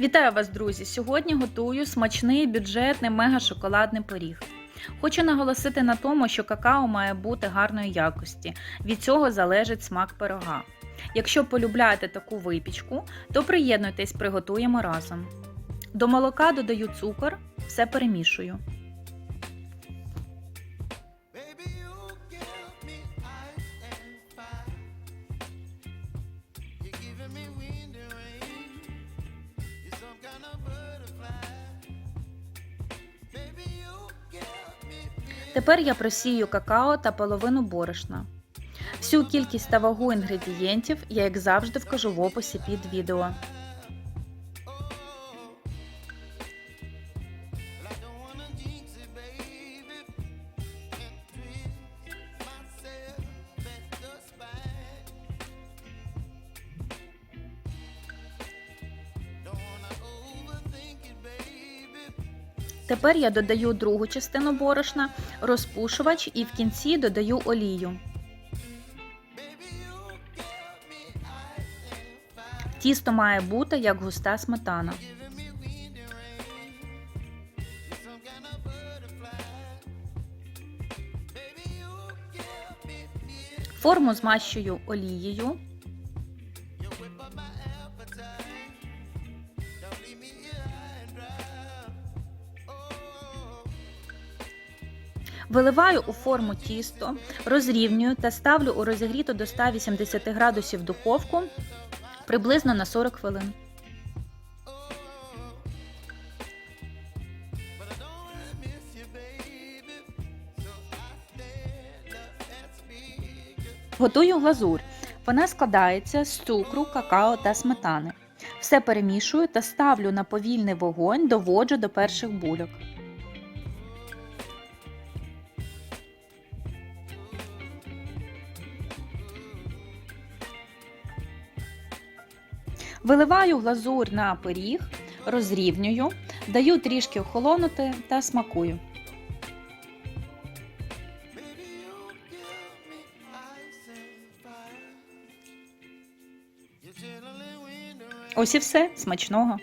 Вітаю вас, друзі! Сьогодні готую смачний бюджетний мега-шоколадний пиріг. Хочу наголосити на тому, що какао має бути гарної якості. Від цього залежить смак пирога. Якщо полюбляєте таку випічку, то приєднуйтесь, приготуємо разом. До молока додаю цукор, все перемішую. Тепер я просію какао та половину борошна. Всю кількість та вагу інгредієнтів я, як завжди, вкажу в описі під відео. Тепер я додаю другу частину борошна, розпушувач і в кінці додаю олію. Тісто має бути як густа сметана. Giving me wind Виливаю у форму тісто, розрівнюю та ставлю у розігріту до 180 градусів духовку приблизно на 40 хвилин. Готую глазурь. Вона складається з цукру, какао та сметани. Все перемішую та ставлю на повільний вогонь, доводжу до перших бульок. Виливаю глазур на пиріг, розрівнюю, даю трішки охолонути та смакую. Ось і все. Смачного!